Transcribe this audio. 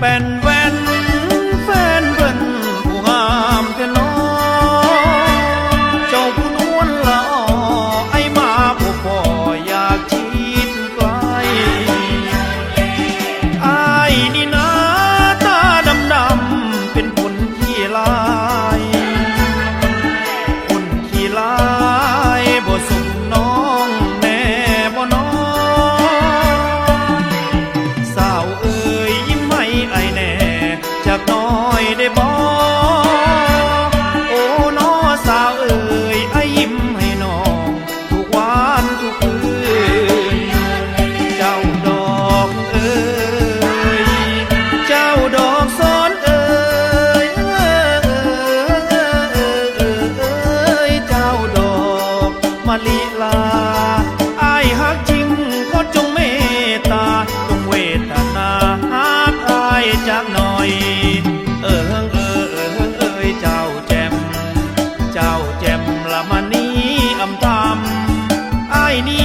เป็น เจ้าแจ่มละมานี้อำตำไอ้นี